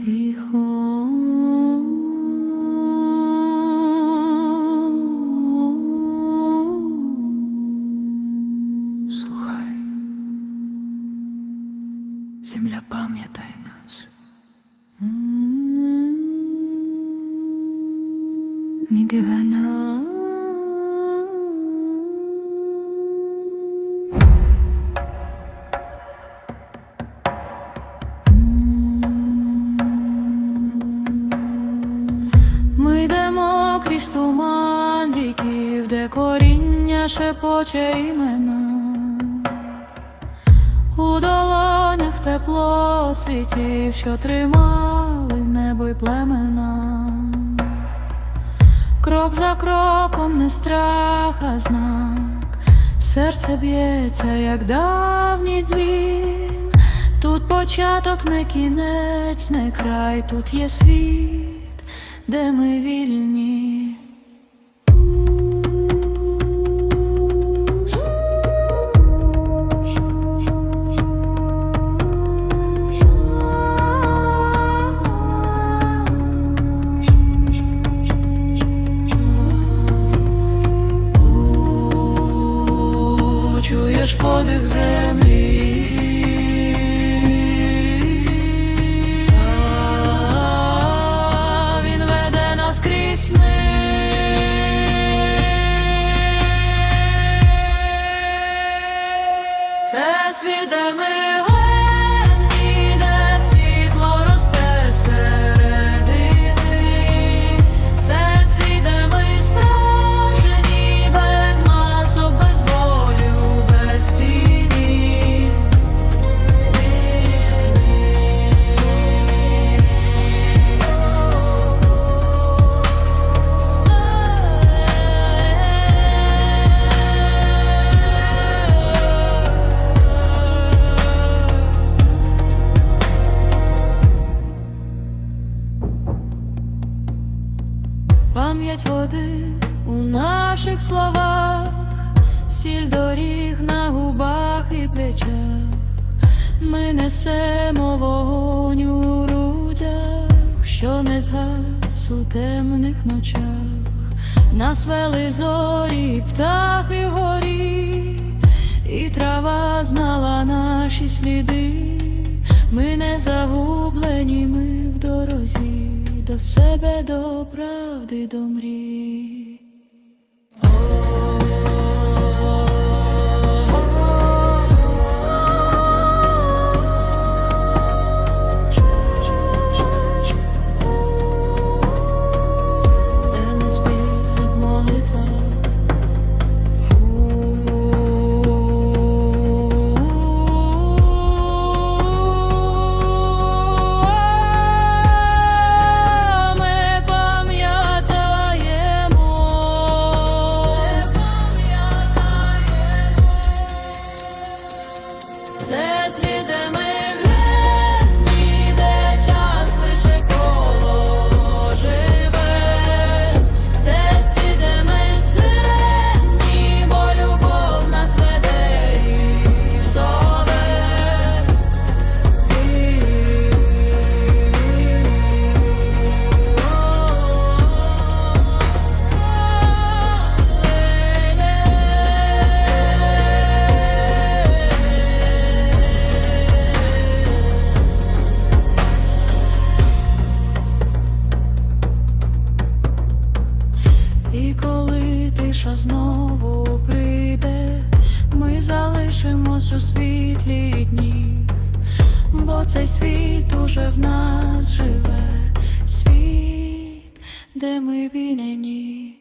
Слухай, земля пам'ятає нас. Мігевана. Крізь туман віків, де коріння шепоче імена. У долонях тепло світів, що тримали небо й племена. Крок за кроком не страх, а знак. Серце б'ється, як давній дзвін. Тут початок не кінець, не край, тут є світ, де ми вільні. exist. Наших словах, сіль доріг на губах і плечах. Ми несемо вогонь у грудях, що не згас у темних ночах. Нас вели зорі, птахи вгорі, і трава знала наші сліди. Ми не загублені, ми в дорозі до себе, до правди, до мрій. Залишимось у світлі дні, бо цей світ уже в нас живе, світ, де ми вільні.